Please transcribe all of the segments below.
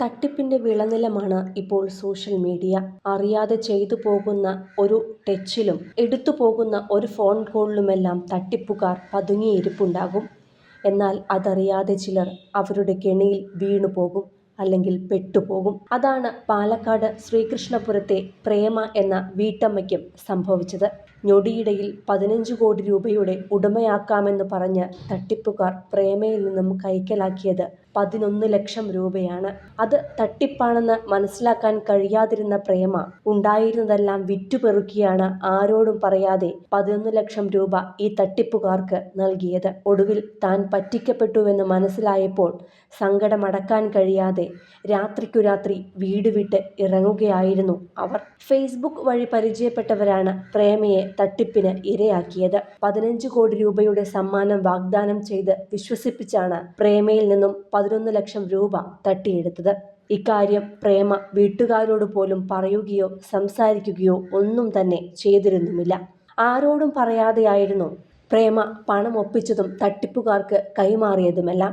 തട്ടിപ്പിന്റെ വിളനിലമാണ് ഇപ്പോൾ social media. അറിയാതെ ചെയ്തു പോകുന്ന ഒരു ടച്ചിലും എടുത്തു പോകുന്ന ഒരു ഫോൺ കോളിലുമെല്ലാം തട്ടിപ്പുകാർ പതുങ്ങിയിരിപ്പുണ്ടാകും എന്നാൽ അതറിയാതെ ചിലർ അവരുടെ കെണിയിൽ വീണു പോകും അല്ലെങ്കിൽ പെട്ടുപോകും അതാണ് പാലക്കാട് ശ്രീകൃഷ്ണപുരത്തെ പ്രേമ എന്ന വീട്ടമ്മയ്ക്കും സംഭവിച്ചത്. ഞൊടിയിടയിൽ പതിനഞ്ച് കോടി രൂപയുടെ ഉടമയാക്കാമെന്ന് പറഞ്ഞ് തട്ടിപ്പുകാർ പ്രേമയിൽ നിന്നും കൈക്കലാക്കിയത് പതിനൊന്ന് ലക്ഷം രൂപയാണ്. അത് തട്ടിപ്പാണെന്ന് മനസ്സിലാക്കാൻ കഴിയാതിരുന്ന പ്രേമ ഉണ്ടായിരുന്നതെല്ലാം വിറ്റുപെറുക്കിയാണ് ആരോടും പറയാതെ പതിനൊന്ന് ലക്ഷം രൂപ ഈ തട്ടിപ്പുകാർക്ക് നൽകിയത്. ഒടുവിൽ താൻ പറ്റിക്കപ്പെട്ടുവെന്ന് മനസ്സിലായപ്പോൾ സങ്കടമടക്കാൻ കഴിയാതെ രാത്രിക്കു രാത്രി വീട് വിട്ട് ഇറങ്ങുകയായിരുന്നു അവർ. ഫേസ്ബുക്ക് വഴി പരിചയപ്പെട്ടവരാണ് പ്രേമയെ തട്ടിപ്പിന് ഇരയാക്കിയത്. പതിനഞ്ച് കോടി രൂപയുടെ സമ്മാനം വാഗ്ദാനം ചെയ്ത് വിശ്വസിപ്പിച്ചാണ് പ്രേമയിൽ നിന്നും പതിനൊന്ന് ലക്ഷം രൂപ തട്ടിയെടുത്തത്. ഇക്കാര്യം പ്രേമ വീട്ടുകാരോട് പോലും പറയുകയോ സംസാരിക്കുകയോ ഒന്നും തന്നെ ചെയ്തിരുന്നുമില്ല. ആരോടും പറയാതെയായിരുന്നു പ്രേമ പണം ഒപ്പിച്ചതും തട്ടിപ്പുകാർക്ക് കൈമാറിയതുമെല്ലാം.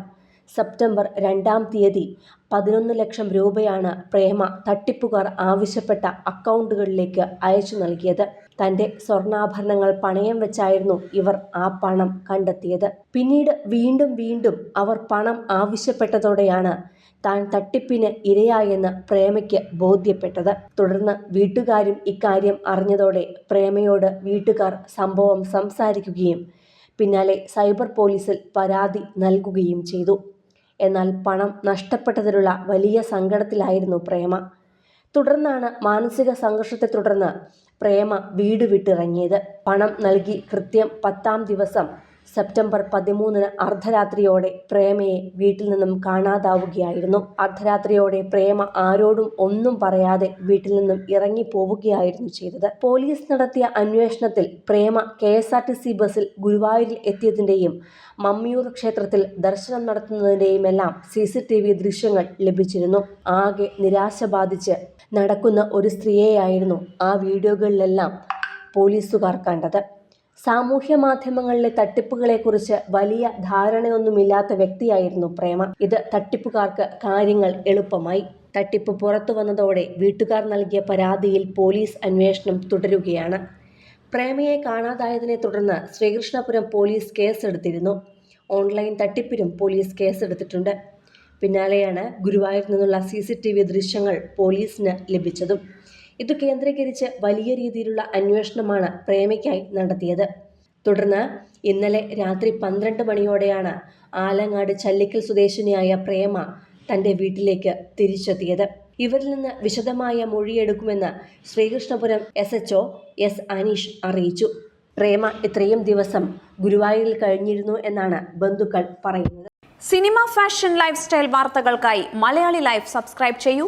സെപ്റ്റംബർ രണ്ടാം തീയതി പതിനൊന്ന് ലക്ഷം രൂപയാണ് പ്രേമ തട്ടിപ്പുകാർ ആവശ്യപ്പെട്ട അക്കൗണ്ടുകളിലേക്ക് അയച്ചു നൽകിയത്. തന്റെ സ്വർണാഭരണങ്ങൾ പണയം വെച്ചായിരുന്നു ഇവർ ആ പണം കണ്ടെത്തിയത്. പിന്നീട് വീണ്ടും വീണ്ടും അവർ പണം ആവശ്യപ്പെട്ടതോടെയാണ് താൻ തട്ടിപ്പിന് ഇരയായെന്ന് പ്രേമയ്ക്ക് ബോധ്യപ്പെട്ടത്. തുടർന്ന് വീട്ടുകാരും ഇക്കാര്യം അറിഞ്ഞതോടെ പ്രേമയോട് വീട്ടുകാർ സംഭവം സംസാരിക്കുകയും പിന്നാലെ സൈബർ പോലീസിൽ പരാതി നൽകുകയും ചെയ്തു. എന്നാൽ പണം നഷ്ടപ്പെട്ടതിലുള്ള വലിയ സങ്കടത്തിലായിരുന്നു പ്രേമ. തുടർന്നാണ് മാനസിക സംഘർഷത്തെ തുടർന്ന് പ്രേമ വീട് വിട്ടിറങ്ങിയത്. പണം നൽകി കൃത്യം പത്താം ദിവസം സെപ്റ്റംബർ പതിമൂന്നിന് അർദ്ധരാത്രിയോടെ പ്രേമയെ വീട്ടിൽ നിന്നും കാണാതാവുകയായിരുന്നു. അർദ്ധരാത്രിയോടെ പ്രേമ ആരോടും ഒന്നും പറയാതെ വീട്ടിൽ നിന്നും ഇറങ്ങി പോവുകയായിരുന്നു ചെയ്തത്. പോലീസ് നടത്തിയ അന്വേഷണത്തിൽ Prema K S R T C ബസ്സിൽ ഗുരുവായൂരിൽ എത്തിയതിന്റെയും മമ്മിയൂർ ക്ഷേത്രത്തിൽ ദർശനം നടത്തുന്നതിന്റെയുമെല്ലാം സി സി ടി വി ദൃശ്യങ്ങൾ ലഭിച്ചിരുന്നു. ആകെ നിരാശ ബാധിച്ച് നടക്കുന്ന ഒരു സ്ത്രീയെയായിരുന്നു ആ വീഡിയോകളിലെല്ലാം പോലീസുകാർ കണ്ടത്. സാമൂഹ്യ മാധ്യമങ്ങളിലെ തട്ടിപ്പുകളെക്കുറിച്ച് വലിയ ധാരണയൊന്നുമില്ലാത്ത വ്യക്തിയായിരുന്നു പ്രേമ. ഇത് തട്ടിപ്പുകാർക്ക് കാര്യങ്ങൾ എളുപ്പമായി. തട്ടിപ്പ് പുറത്തു വന്നതോടെ വീട്ടുകാർ നൽകിയ പരാതിയിൽ പോലീസ് അന്വേഷണം തുടരുകയാണ്. പ്രേമയെ കാണാതായതിനെ തുടർന്ന് ശ്രീകൃഷ്ണപുരം പോലീസ് കേസെടുത്തിരുന്നു. ഓൺലൈൻ തട്ടിപ്പിനും പോലീസ് കേസെടുത്തിട്ടുണ്ട്. പിന്നാലെയാണ് ഗുരുവായൂരിൽ നിന്നുള്ള സി സി ടി വി ദൃശ്യങ്ങൾ പോലീസിന് ലഭിച്ചതും. ഇത് കേന്ദ്രീകരിച്ച് വലിയ രീതിയിലുള്ള അന്വേഷണമാണ് പ്രേമയ്ക്കായി നടത്തിയത്. തുടർന്ന് ഇന്നലെ രാത്രി പന്ത്രണ്ട് മണിയോടെയാണ് ആലങ്ങാട് ചല്ലിക്കൽ സ്വദേശിനിയായ പ്രേമ തന്റെ വീട്ടിലേക്ക് തിരിച്ചെത്തിയത്. ഇവരിൽ നിന്ന് വിശദമായ മൊഴിയെടുക്കുമെന്ന് Sreekrishnapuram S H O S Aneesh അറിയിച്ചു. പ്രേമ ഇത്രയും ദിവസം ഗുരുവായൂരിൽ കഴിഞ്ഞിരുന്നു എന്നാണ് ബന്ധുക്കൾ പറയുന്നത്. സിനിമ ഫാഷൻ ലൈഫ് സ്റ്റൈൽ വാർത്തകൾക്കായി മലയാളി ലൈഫ് സബ്സ്ക്രൈബ് ചെയ്യൂ.